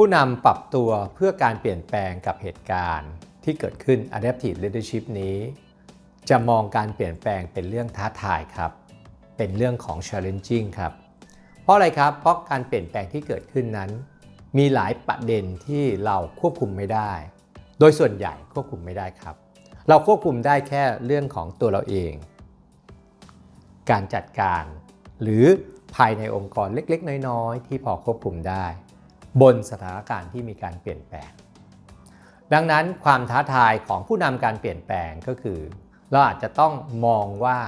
ผู้นำปรับตัวเพื่อการเปลี่ยนแปลงกับเหตุการณ์ที่เกิดขึ้น Adaptive Leadership นี้ จะมองการเปลี่ยนแปลงเป็นเรื่องท้าทายครับ เป็นเรื่องของ challenging ครับ เพราะอะไรครับ เพราะการเปลี่ยนแปลงที่เกิดขึ้นนั้น มีหลายประเด็นที่เราควบคุมไม่ได้ โดยส่วนใหญ่ควบคุมไม่ได้ครับ เราควบคุมได้แค่เรื่องของตัวเราเอง การจัดการ หรือภายในองค์กรเล็ก ๆ น้อย ๆ ที่พอควบคุมได้ บนสถานการณ์ที่มีการเปลี่ยนแปลง ดังนั้นความท้าทายของผู้นำการเปลี่ยนแปลงก็คือ เราอาจจะต้องมองว่า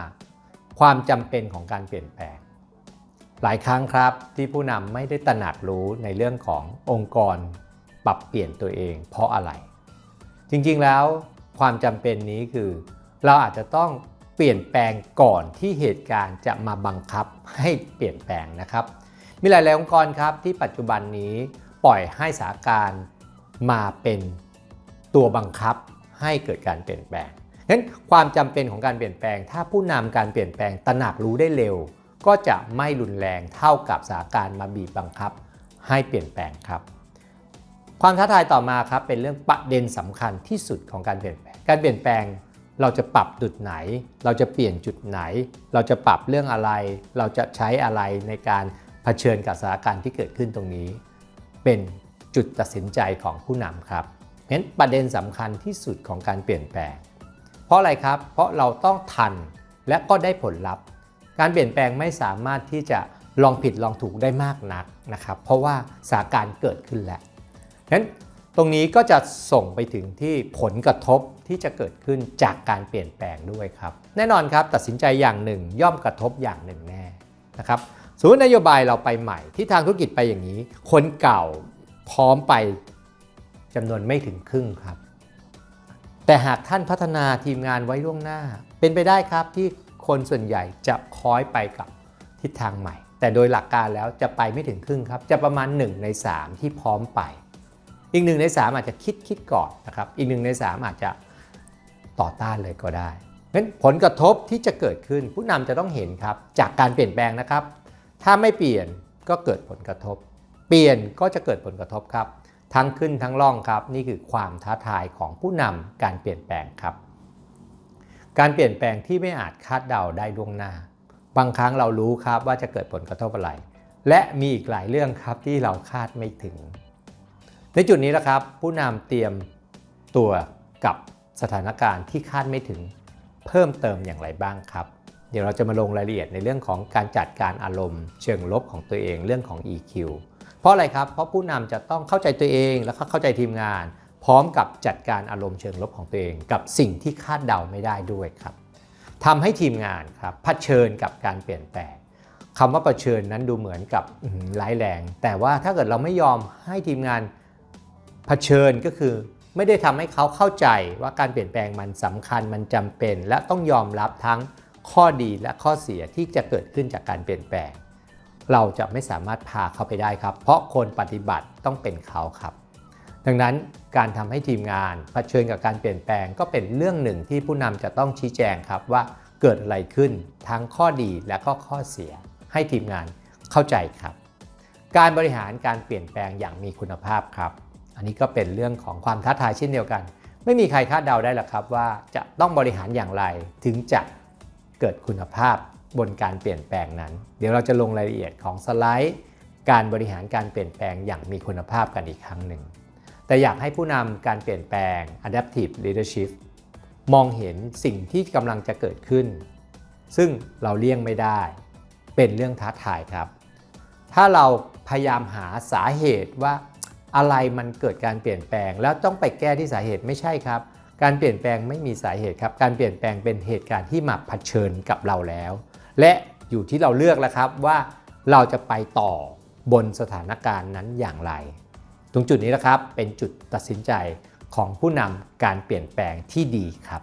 ความจำเป็นของการเปลี่ยนแปลง หลายครั้งครับที่ผู้นำไม่ได้ตระหนักรู้ในเรื่องขององค์กรปรับเปลี่ยนตัวเองเพราะอะไร จริงๆแล้วความจำเป็นนี้คือ เราอาจจะต้องเปลี่ยนแปลงก่อนที่เหตุการณ์จะมาบังคับให้เปลี่ยนแปลงนะครับ มีหลายๆองค์กรครับที่ปัจจุบันนี้ปล่อยให้สาการมาเป็นตัวบังคับให้เกิดการเปลี่ยนแปลงงั้นความจำเป็นของการเปลี่ยนแปลง ถ้าผู้นำการเปลี่ยนแปลงตระหนักรู้ได้เร็ว ก็จะไม่รุนแรงเท่ากับสาการมาบีบบังคับ ให้เปลี่ยนแปลงครับ ความท้าทายต่อมาครับเป็นเรื่องประเด็นสำคัญที่สุดของการเปลี่ยนแปลง การเปลี่ยนแปลงเราจะปรับจุดไหน เราจะเปลี่ยนจุดไหน เราจะปรับเรื่องอะไร เราจะใช้อะไรในการ เผชิญกับสถานการณ์ที่เกิดขึ้นตรงนี้ เป็นจุดตัดสินใจของผู้นำครับเพราะฉะนั้นประเด็นสำคัญที่สุดของการเปลี่ยนแปลง เพราะอะไรครับ เพราะเราต้องทันและก็ได้ผลลัพธ์ การเปลี่ยนแปลงไม่สามารถที่จะลองผิดลองถูกได้มากนักนะครับ เพราะว่าสถานการณ์เกิดขึ้นแล้วนั้นตรงนี้ก็จะส่งไปถึงที่ผลกระทบที่จะเกิดขึ้นจากการเปลี่ยนแปลงด้วยครับ แน่นอนครับตัดสินใจอย่างหนึ่ง ย่อมกระทบอย่างหนึ่งแน่นะครับ สมมตินโยบายเราไปใหม่ที่ทางธุรกิจไปอย่างนี้ คนเก่าพร้อมไปจำนวนไม่ถึงครึ่งครับ แต่หากท่านพัฒนาทีมงานไว้ล่วงหน้า เป็นไปได้ครับที่คนส่วนใหญ่จะคล้อยไปกับทิศทางใหม่ แต่โดยหลักการแล้วจะไปไม่ถึงครึ่งครับ จะประมาณ 1 ใน 3 ที่พร้อมไป อีกหนึ่งใน 3 อาจจะคิดคิดก่อนนะครับ อีกหนึ่งใน 3 อาจจะต่อต้านเลยก็ได้งั้นผลกระทบที่จะเกิดขึ้นผู้นำจะต้องเห็นครับจากการเปลี่ยนแปลงนะครับ ถ้าไม่เปลี่ยนก็เกิดผลกระทบ เปลี่ยนก็จะเกิดผลกระทบครับ ทั้งขึ้นทั้งล่องครับ นี่คือความท้าทายของผู้นำการเปลี่ยนแปลงครับ การเปลี่ยนแปลงที่ไม่อาจคาดเดาได้ล่วงหน้า บางครั้งเรารู้ครับว่าจะเกิดผลกระทบอะไร และมีอีกหลายเรื่องครับที่เราคาดไม่ถึง ในจุดนี้นะครับ ผู้นำเตรียมตัวกับสถานการณ์ที่คาดไม่ถึง เพิ่มเติมอย่างไรบ้างครับ เดี๋ยวเราจะมาลงรายละเอียดในเรื่องของการจัดการอารมณ์ เชิงลบของตัวเองเรื่องของ EQ เพราะอะไรครับ เพราะผู้นำจะต้องเข้าใจตัวเองแล้วก็เข้าใจทีมงาน พร้อมกับจัดการอารมณ์เชิงลบของตัวเอง กับสิ่งที่คาดเดาไม่ได้ด้วยครับทำให้ทีมงานครับเผชิญกับการเปลี่ยนแปลงคำว่าเผชิญนั้นดูเหมือนกับร้ายแรง แต่ว่าถ้าเกิดเราไม่ยอมให้ทีมงานเผชิญก็คือไม่ได้ทำให้เขาเข้าใจว่าการเปลี่ยนแปลงมันสำคัญมันจำเป็น และต้องยอมรับทั้ง ข้อดีและข้อเสียที่จะเกิดขึ้นจากการเปลี่ยนแปลง เราจะไม่สามารถพาเขาไปได้ครับ เพราะคนปฏิบัติต้องเป็นเขาครับ ดังนั้นการทำให้ทีมงานเผชิญกับการเปลี่ยนแปลงก็เป็นเรื่องหนึ่งที่ผู้นำจะต้องชี้แจงครับว่าเกิดอะไรขึ้นทั้งข้อดีและก็ข้อเสีย ให้ทีมงานเข้าใจครับ การบริหารการเปลี่ยนแปลงอย่างมีคุณภาพครับ อันนี้ก็เป็นเรื่องของความท้าทายเช่นเดียวกัน ไม่มีใครคาดเดาได้หรอกครับว่าจะต้องบริหารอย่างไรถึงจะ เกิดคุณภาพบนการเปลี่ยนแปลงนั้น เดี๋ยวเราจะลงรายละเอียดของสไลด์ การบริหารการเปลี่ยนแปลงอย่างมีคุณภาพกันอีกครั้งหนึ่ง แต่อยากให้ผู้นำการเปลี่ยนแปลง adaptive leadership มองเห็นสิ่งที่กำลังจะเกิดขึ้น ซึ่งเราเลี่ยงไม่ได้ เป็นเรื่องท้าทายครับ ถ้าเราพยายามหาสาเหตุว่าอะไรมันเกิดการเปลี่ยนแปลง แล้วต้องไปแก้ที่สาเหตุไม่ใช่ครับ การเปลี่ยนแปลงไม่มีสาเหตุครับ การเปลี่ยนแปลงเป็นเหตุการณ์ที่มาเผชิญกับเราแล้ว และอยู่ที่เราเลือกแล้วครับว่าเราจะไปต่อบนสถานการณ์นั้นอย่างไร ตรงจุดนี้นะครับเป็นจุดตัดสินใจของผู้นำการเปลี่ยนแปลงที่ดีครับ